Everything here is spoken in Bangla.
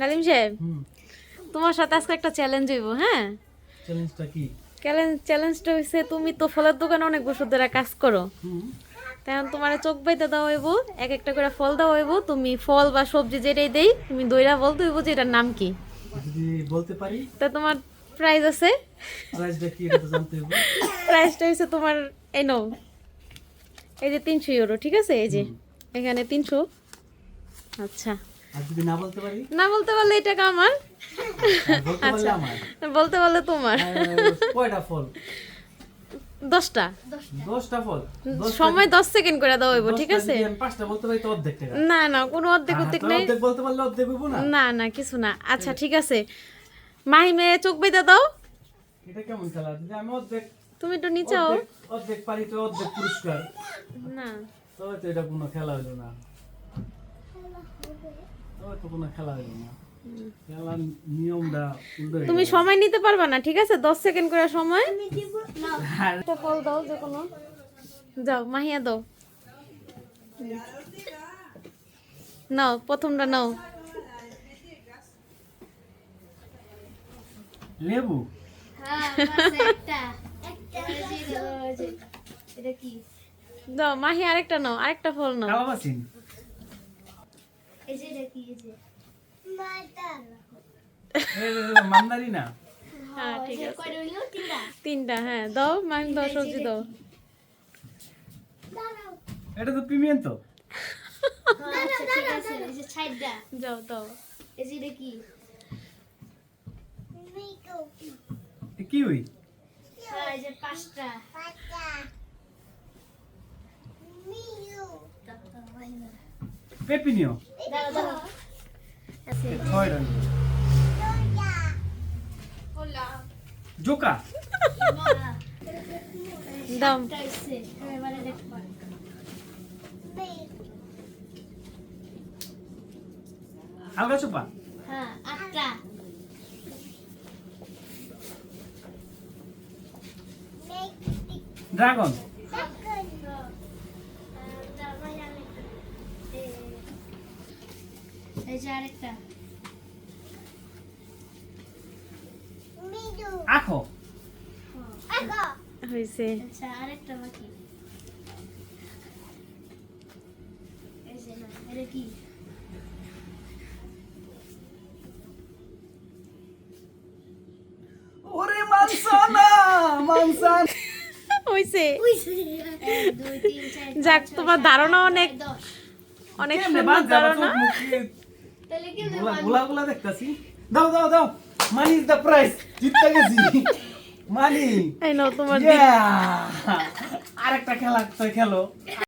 নালিম সাহেব তোমার সাথে আজকে একটা চ্যালেঞ্জ হইব হ্যাঁ? চ্যালেঞ্জটা কি? চ্যালেঞ্জ চ্যালেঞ্জটা হইছে তুমি তো ফলের দোকানে অনেক বছর ধরে কাজ করো। তখন তোমার চোখ বাইতে দেওয়া হইব এক একটা করে ফল দেওয়া হইব তুমি ফল বা সবজি যেটাই দেই তুমি দইরা বলতে হইব যে এটার নাম কি। বলতে পারি? তা তোমার প্রাইজ আছে। প্রাইসটা কি এটা জানতে হবে প্রাইসটা হচ্ছে তোমার এই নাও। এই যে তিনশো ইউরো ঠিক আছে? এই যে এখানে তিনশো। আচ্ছা। না বলতে পারলে এই টাকা আমার? বলতে পারলে আমার। বলতে পারলে তোমার। কয়টা ফল? দশটা। দশটা ফল? সময় দশ সেকেন্ড করে হইব ঠিক আছে? না না কোনো অর্ধেক অর্ধেক নেই। বলতে পারলে অর্ধেক না? না না কিছু না। আচ্ছা ঠিক আছে। মাহিমে চোখ বেঁধে দাও। এটা কেমন খেলা? আমি অর্ধেক তুমি একটু নিচে অর্ধেক- অর্ধেক পারি তো অর্ধেক পুরস্কার। না। তবে তো এটা কোনো খেলা হইল না। হয়ে তুমি সময় নিতে পারবা না ঠিক আছে? দশ সেকেন্ড করে সময়। একটা ফল দাও যে কোনো। যাও মাহিয়া দাও। নাও প্রথমটা নাও। লেবু? দাও মাহি আরেকটা নাও আরেকটা ফল নাও। মান্দারি না হ্যাঁ ঠিক আছে। তিনটা। হ্যাঁ দাও মাহিম দাও সবজি দাও। এটা তো পিমিয়েন্তো যাও দাও। এ কি হই? পেপিনিও। ছয়টা জোকা দাও আলগা চোপা। ড্রাগন আরেকটা। আখো হয়েছে। আচ্ছা আরেকটা বাকি এটা কি? ওরে মানসানা মানসান। যাক তোমার ধারণা অনেক অনেক সুন্দর ধারণা। চোখ তাহলে কি গোলা গোলা গোলা দেখতাছি। দাও দাও দাও। মানি ইজ দ্য প্রাইস জিততে গেছি। মানি এই নাও তোমার Yeah! আরেকটা খেলা তো খেলো।